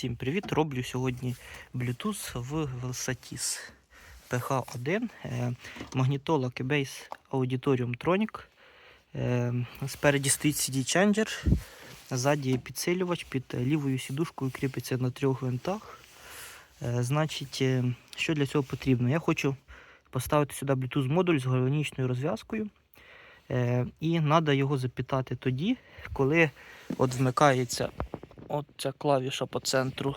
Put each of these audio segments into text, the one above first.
Всім привіт! Роблю сьогодні Bluetooth в Velsatis PH1. Е, Магнітола Keybase Auditorium Tronic. Е, Спереді стоїть CD Changer. Ззаді підсилювач під лівою сідушкою кріпиться на трьох гвинтах. Е, Значить, що для цього потрібно? Я хочу поставити сюди Bluetooth модуль з гармонічною розв'язкою. І треба його запитати тоді, коли от вмикається от ця клавіша по центру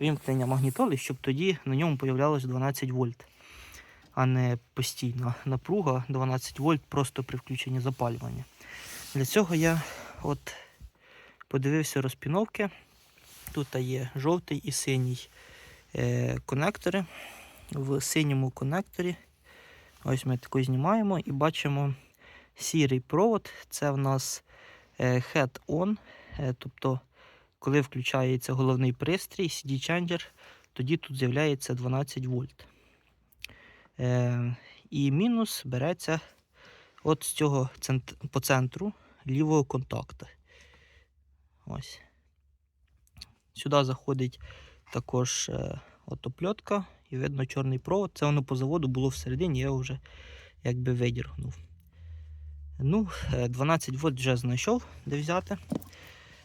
вімкнення магнітоли, щоб тоді на ньому появлялось 12 вольт, а не постійна напруга 12 вольт просто при включенні запалювання. Для цього я от подивився розпіновки. Тут є жовтий і синій е, конектори. В синьому конекторі ось ми тако знімаємо і бачимо сірий провод. Це в нас е, head-on, е, тобто коли включається головний пристрій, CD Changer, тоді тут з'являється 12 вольт. Е, і мінус береться от з цього цент... по центру лівого контакта. Ось. Сюди заходить також е, от опльотка і видно чорний провод. Це воно по заводу було всередині, я вже якби видіргнув. Ну, е, 12 вольт вже знайшов, де взяти.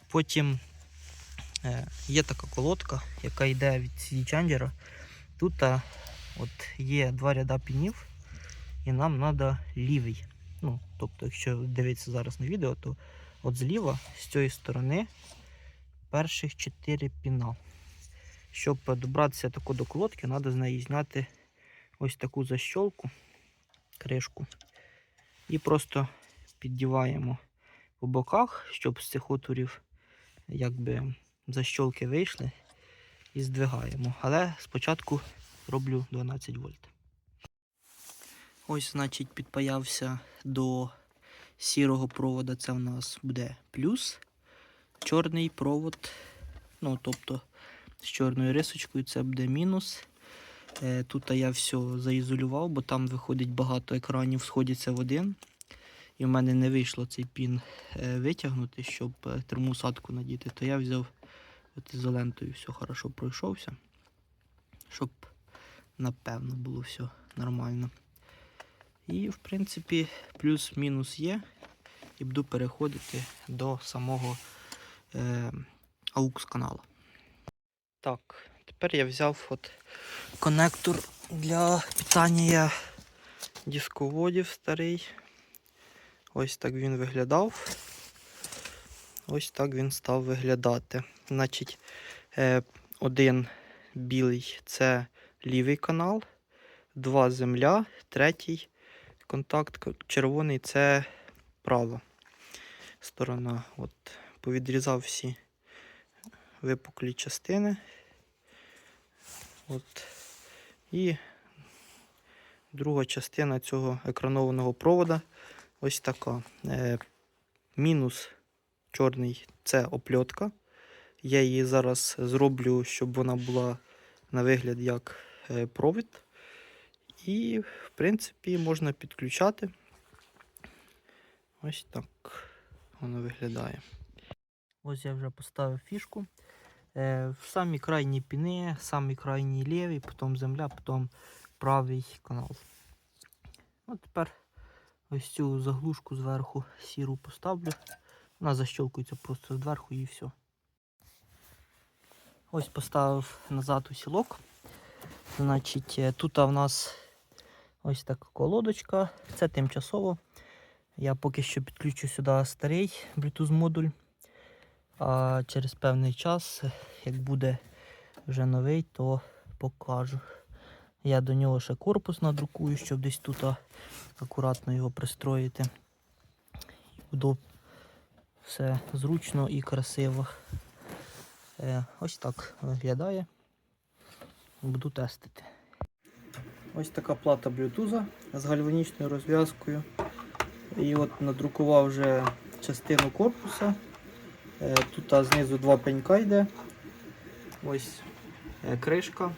Потім Е, Є така колодка, яка йде від CD Changer. Тут от є два ряда пінів, і нам треба лівий. Ну, Тобто, якщо дивитися зараз на відео, то от зліва, з цієї сторони, перших 4 піна. Щоб добратися тако до колодки, треба з неї зняти ось таку защолку, кришку. І просто піддіваємо по боках, щоб з цих отворів якби защолки вийшли і здвигаємо. Але спочатку роблю 12 вольт. Ось, значить, підпаявся до сірого провода. Це в нас буде плюс. Чорний провод, ну, тобто з чорною рисочкою це буде мінус. Е, Тут я все заізолював, бо там виходить багато екранів, сходяться в один. І в мене не вийшло цей пін е, витягнути, щоб е, термоусадку надіти, то я взяв от ізолентою все хорошо пройшовся, щоб напевно було все нормально. І, в принципі, плюс-мінус є. І буду переходити до самого е, AUX каналу. Так, тепер я взяв от конектор для питання дисководів старий. Ось так він виглядав. Ось так він став виглядати. Значить, е, один білий це лівий канал, два земля, третій контакт червоний це права сторона. От, Повідрізав всі випуклі частини. От. І друга частина цього екранованого провода ось така. Е, Мінус чорний це опльотка. Я її зараз зроблю, щоб вона була на вигляд як е, провід. І, в принципі, можна підключати. Ось так воно виглядає. Ось я вже поставив фішку. Е, В самі крайні піни, самі крайній лівий, потім земля, потім правий канал. От тепер ось цю заглушку зверху сіру поставлю. Вона защелкується просто зверху і все. Ось поставив назад усілок. Значить, е, тут у нас ось така колодочка. Це тимчасово. Я поки що підключу сюди старий Bluetooth модуль. А через певний час, як буде вже новий, то покажу. Я до нього ще корпус надрукую, щоб десь тут акуратно його пристроїти. Буду все зручно і красиво. Е, Ось так виглядає. Буду тестити. Ось така плата Bluetooth з гальванічною розв'язкою. І от надрукував вже частину корпуса. Е, Тут знизу два пенька йде. Ось е, кришка.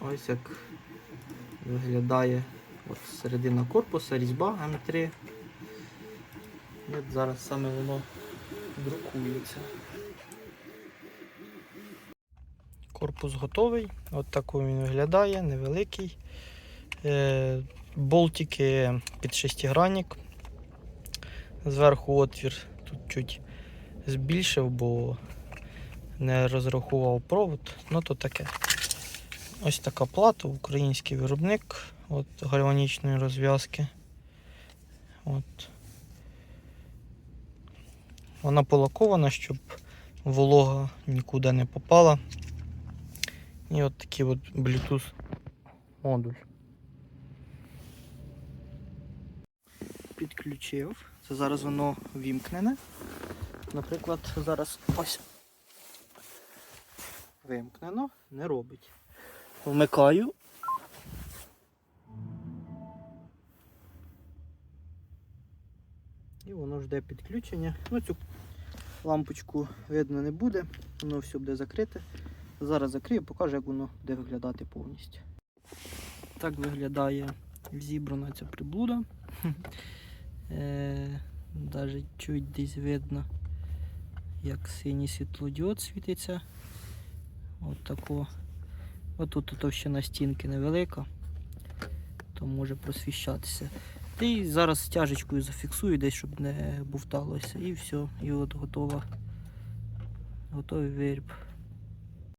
Ось як виглядає от середина корпуса, різьба М3. От зараз саме воно друкується. Корпус готовий. От такий він виглядає, невеликий. Е, болтики під шестигранник. Зверху отвір тут чуть збільшив, бо не розрахував провод. Ну то таке. Ось така плата, український виробник от гальванічної розв'язки. От. Вона полакована, щоб волога нікуди не попала. І от такий от Bluetooth модуль. Підключив. Це зараз воно вімкнене. Наприклад, зараз ось. Вимкнено, не робить. Вмикаю. І воно жде підключення. Ну, цю лампочку видно не буде, воно все буде закрите. Зараз закрию, покажу, як воно буде виглядати повністю. Так виглядає зібрана ця приблуда. Е, Навіть чуть десь видно, як синій світлодіод світиться. От тако. Отут товщина стінки невелика, то може просвіщатися. І зараз стяжечкою зафіксую десь, щоб не бувталося. І все, і от готова. Готовий виріб.